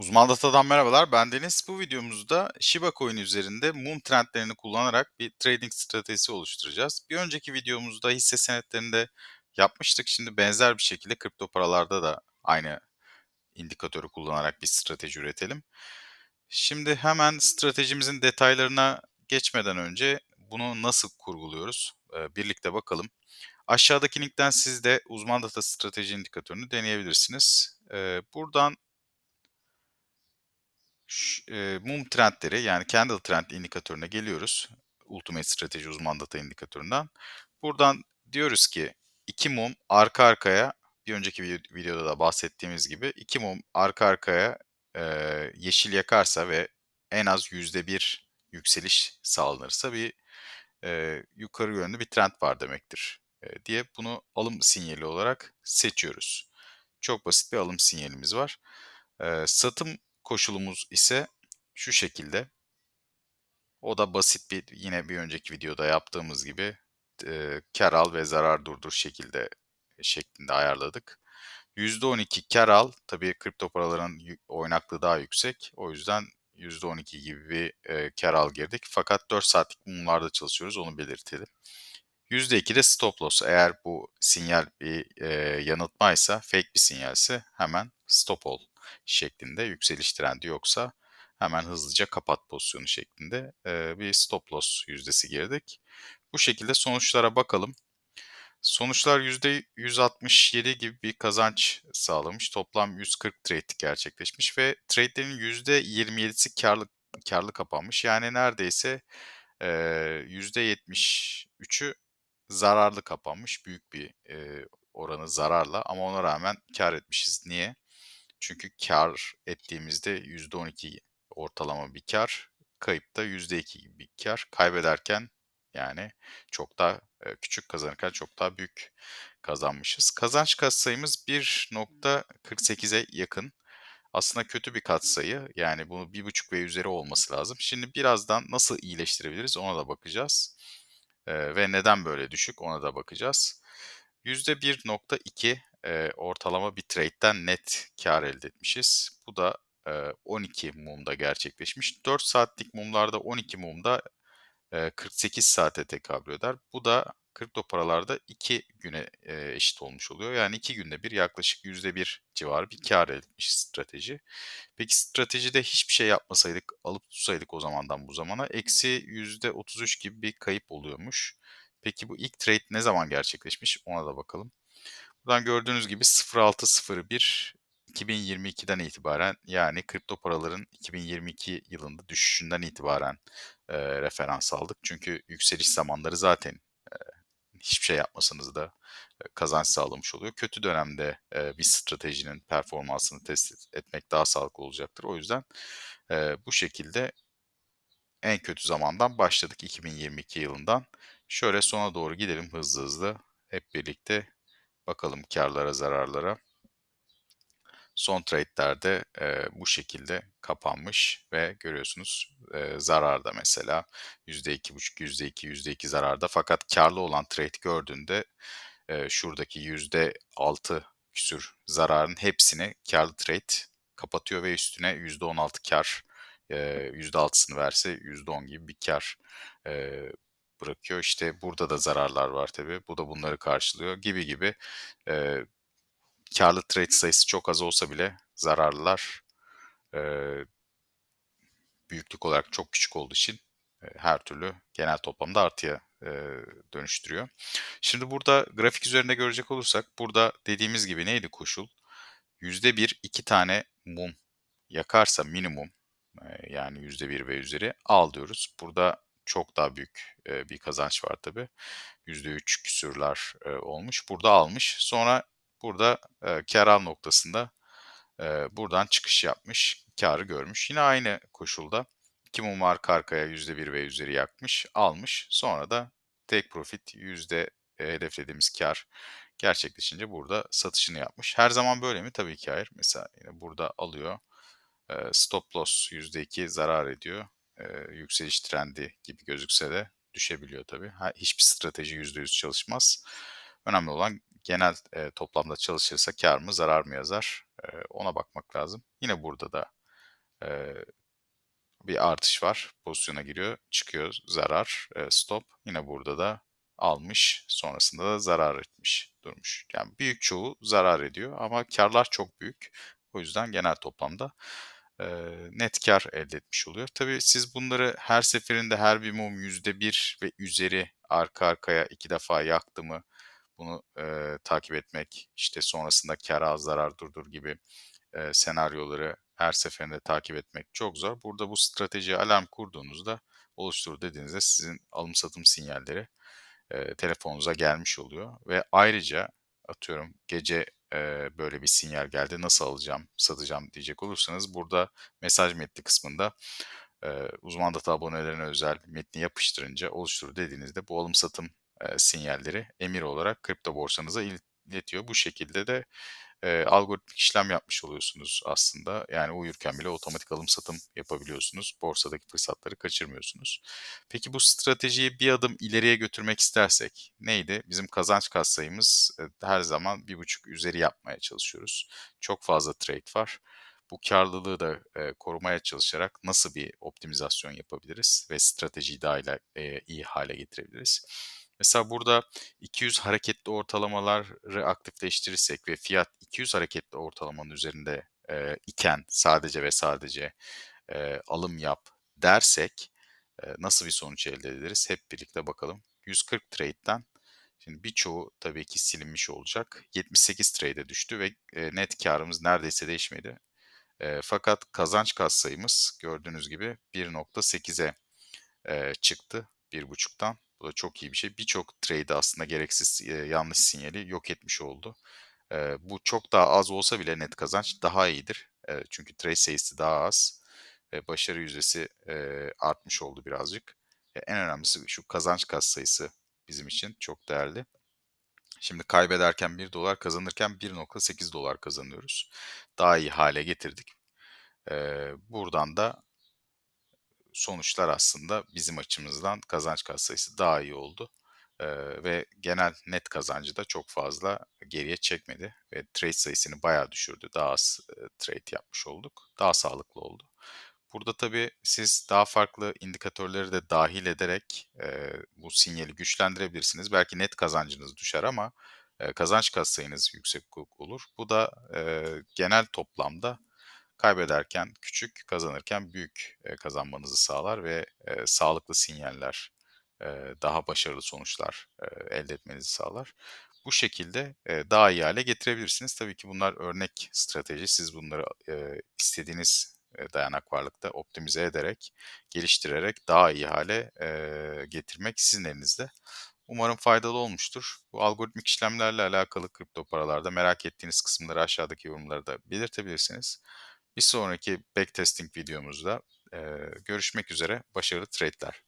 Uzman Data'dan merhabalar, ben Deniz. Bu videomuzda Shiba Coin üzerinde mum trendlerini kullanarak bir trading stratejisi oluşturacağız. Bir önceki videomuzda hisse senetlerinde yapmıştık. Şimdi benzer bir şekilde kripto paralarda da aynı indikatörü kullanarak bir strateji üretelim. Şimdi hemen stratejimizin detaylarına geçmeden önce bunu nasıl kurguluyoruz? Ee, birlikte bakalım. Aşağıdaki linkten siz de uzman data strateji indikatörünü deneyebilirsiniz. Ee, buradan Eee, mum trendleri yani candle trend indikatörüne geliyoruz. Ultimate Strateji uzman data indikatöründen. Buradan diyoruz ki 2 mum arka arkaya bir önceki vide videoda da bahsettiğimiz gibi 2 mum arka arkaya, eee, yeşil yakarsa ve en az %1 yükseliş sağlanırsa bir, eee, yukarı yönlü bir trend var demektir, eee, diye bunu alım sinyali olarak seçiyoruz. Çok basit bir alım sinyalimiz var. Eee, satım koşulumuz ise şu şekilde. O da basit bir yine bir önceki videoda yaptığımız gibi eee, kar al ve zarar durdur şekilde şeklinde ayarladık. %12 kar al. Tabii kripto paraların oynaklığı daha yüksek. O yüzden %12 gibi bir eee kar al girdik. Fakat 4 saatlik mumlarda çalışıyoruz onu belirtelim. %2 de stop loss. Eğer bu sinyal bir eee, yanıltmaysa, fake bir sinyalse hemen stop ol şeklinde yükseliş trendi yoksa hemen hızlıca kapat pozisyonu şeklinde eee, bir stop loss yüzdesi girdik. Bu şekilde sonuçlara bakalım. Sonuçlar %167 gibi bir kazanç sağlamış. Toplam 140 trade gerçekleşmiş ve trade'lerin %27'si karlı karlı kapanmış. Yani neredeyse eee %73'ü zararlı kapanmış. Büyük bir eee, oranı zararla ama ona rağmen kar etmişiz. Niye? Çünkü kar ettiğimizde %12 ortalama bir kar, kayıpta %2 gibi bir kar. Kaybederken yani çok daha e, küçük kazanırken çok daha büyük kazanmışız. Kazanç katsayımız 1.48'e yakın. Aslında kötü bir katsayı. Yani bunu 1.5 ve üzeri olması lazım. Şimdi birazdan nasıl iyileştirebiliriz ona da bakacağız. Ee, ve neden böyle düşük ona da bakacağız. %1.2 e, ortalama bir trade'den net kar elde etmişiz. Bu da e, 12 mumda gerçekleşmiş. 4 saatlik mumlarda 12 mumda e, 48 saate tekabül eder. Bu da kripto paralarda 2 güne eşit olmuş oluyor. Yani 2 günde bir yaklaşık %1 civarı bir kar elde etmiş strateji. Peki stratejide hiçbir şey yapmasaydık, alıp tutsaydık o zamandan bu zamana eksi %33 gibi bir kayıp oluyormuş. Peki bu ilk trade ne zaman gerçekleşmiş ona da bakalım. Buradan gördüğünüz gibi 0601 2022'den itibaren yani kripto paraların 2022 yılında düşüşünden itibaren e, referans aldık. Çünkü yükseliş zamanları zaten e, hiçbir şey yapmasanız da e, kazanç sağlamış oluyor. Kötü dönemde e, bir stratejinin performansını test etmek daha sağlıklı olacaktır. O yüzden e, bu şekilde en kötü zamandan başladık 2022 yılından. Şöyle sona doğru gidelim hızlı hızlı hep birlikte bakalım karlara zararlara. Son trade'lerde e, bu şekilde kapanmış ve görüyorsunuz e, zararda mesela %2,5, %2, %2 zararda fakat karlı olan trade gördüğünde e, şuradaki %6 küsür zararın hepsini karlı trade kapatıyor ve üstüne %16 kar e, %6'sını verse %10 gibi bir kar e, bırakıyor. İşte burada da zararlar var tabii. Bu da bunları karşılıyor gibi gibi. E, karlı trade sayısı çok az olsa bile zararlılar e, büyüklük olarak çok küçük olduğu için e, her türlü genel toplamda artıya e, dönüştürüyor. Şimdi burada grafik üzerinde görecek olursak burada dediğimiz gibi neydi koşul? %1 iki tane mum yakarsa minimum yani %1 ve üzeri al diyoruz. Burada çok daha büyük bir kazanç var tabi. %3 küsürler olmuş. Burada almış. Sonra burada e, kar al noktasında e, buradan çıkış yapmış. Karı görmüş. Yine aynı koşulda iki mum arka arkaya %1 ve üzeri yakmış. Almış. Sonra da take profit yüzde e, hedeflediğimiz kar gerçekleşince burada satışını yapmış. Her zaman böyle mi? Tabii ki hayır. Mesela yine burada alıyor. E, stop loss %2 zarar ediyor. E, yükseliş trendi gibi gözükse de düşebiliyor tabii. Ha, hiçbir strateji %100 çalışmaz. Önemli olan genel e, toplamda çalışırsa kar mı zarar mı yazar e, ona bakmak lazım. Yine burada da Eee, bir artış var. Pozisyona giriyor, çıkıyor, zarar, eee, stop. Yine burada da almış, sonrasında da zarar etmiş, durmuş. Yani büyük çoğu zarar ediyor ama kârlar çok büyük. O yüzden genel toplamda, eee, net kâr elde etmiş oluyor. Tabii siz bunları her seferinde her bir mum %1 ve üzeri arka arkaya 2 defa yaktı mı bunu, eee, takip etmek, işte, sonrasında kâr al, zarar durdur gibi, eee, senaryoları her seferinde takip etmek çok zor. Burada bu stratejiye alarm kurduğunuzda, oluştur dediğinizde sizin alım satım sinyalleri, eee, telefonunuza gelmiş oluyor ve ayrıca atıyorum gece, eee, böyle bir sinyal geldi, nasıl alacağım, satacağım diyecek olursanız burada mesaj metni kısmında, eee, uzman data abonelerine özel metni yapıştırınca oluştur dediğinizde bu alım satım, eee, sinyalleri emir olarak kripto borsanıza il iletiyor. Bu şekilde de, eee, algoritmik işlem yapmış oluyorsunuz aslında. Yani uyurken bile otomatik alım satım yapabiliyorsunuz. Borsadaki fırsatları kaçırmıyorsunuz. Peki bu stratejiyi bir adım ileriye götürmek istersek neydi? Bizim kazanç katsayımız, eee, her zaman 1.5 üzeri yapmaya çalışıyoruz. Çok fazla trade var. Bu kârlılığı da, eee, korumaya çalışarak nasıl bir optimizasyon yapabiliriz ve stratejiyi daha ile eee, iyi hâle getirebiliriz? Mesela burada 200 hareketli ortalamaları aktifleştirirsek ve fiyat 200 hareketli ortalamanın üzerinde, eee, iken sadece ve sadece, eee, alım yap dersek, eee, nasıl bir sonuç elde ederiz? Hep birlikte bakalım. 140 trade'den şimdi birçoğu tabii ki silinmiş olacak. 78 trade'e düştü ve, net kârımız neredeyse değişmedi. Eee, fakat kazanç katsayımız gördüğünüz gibi 1.8'e, eee, çıktı 1.5'tan. Bu da çok iyi bir şey. Birçok trade'i aslında gereksiz, eee, yanlış sinyali yok etmiş oldu. Eee, bu çok daha az olsa bile net kazanç daha iyidir. Eee, çünkü trade sayısı daha az ve başarı yüzdesi, eee, artmış oldu birazcık. E, en önemlisi şu kazanç katsayısı bizim için çok değerli. Şimdi kaybederken $1 kazanırken $1.8 kazanıyoruz. Daha iyi hâle getirdik. Eee, buradan da sonuçlar aslında bizim açımızdan kazanç katsayısı daha iyi oldu, ve genel net kazancı da çok fazla geriye çekmedi ve trade sayısını bayağı düşürdü. Daha az, trade yapmış olduk. Daha sağlıklı oldu. Burada tabii siz daha farklı indikatörleri de dâhil ederek, bu sinyali güçlendirebilirsiniz. Belki net kazancınız düşer ama, kazanç katsayınız yüksek olur. Bu da, genel toplamda kaybederken küçük, kazanırken büyük, kazanmanızı sağlar ve, sağlıklı sinyaller, daha başarılı sonuçlar, elde etmenizi sağlar. Bu şekilde, daha iyi hâle getirebilirsiniz. Tabii ki bunlar örnek strateji. Siz bunları, istediğiniz, dayanak varlıkta optimize ederek, geliştirerek daha iyi eee, getirmek sizin elinizde. Umarım faydalı olmuştur. Bu algoritmik işlemlerle alakalı kripto paralarda merak ettiğiniz kısımları aşağıdaki yorumlarda belirtebilirsiniz. Bir sonraki backtesting videomuzda, eee, görüşmek üzere, başarılı trade'ler.